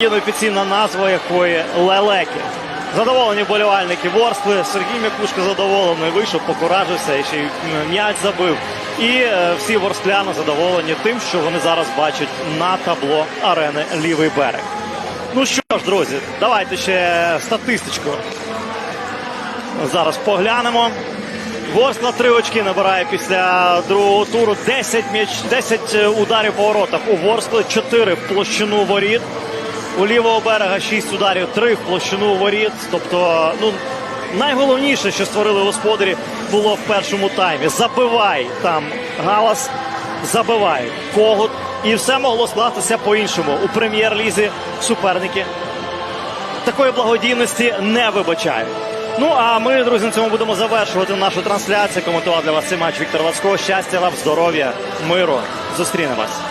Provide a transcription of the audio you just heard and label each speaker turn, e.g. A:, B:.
A: Є офіційна назва якої лелеки. Задоволені вболівальники Ворскли. Сергій Мякушко задоволений, вийшов, покуражився і ще й м'яч забив. І е, всі ворскляни задоволені тим, що вони зараз бачать на табло арени лівий берег. Ну що ж, друзі, давайте ще статистичку. Зараз поглянемо. Ворскла три очки набирає після другого туру. 10, м'яч, 10 ударів по воротах. У Ворскли 4 в площину воріт. У лівого берега 6 ударів, 3 в площину воріт. Тобто, ну, найголовніше, що створили господарі, було в першому таймі. Забивай там галас, забивай когут. І все могло скластися по-іншому. У прем'єр-лізі суперники такої благодійності не вибачають. Ну а ми, друзі, на цьому будемо завершувати нашу трансляцію. Коментував для вас цей матч Віктор Вацько. Щастя вам, здоров'я, миру. Зустрінемось.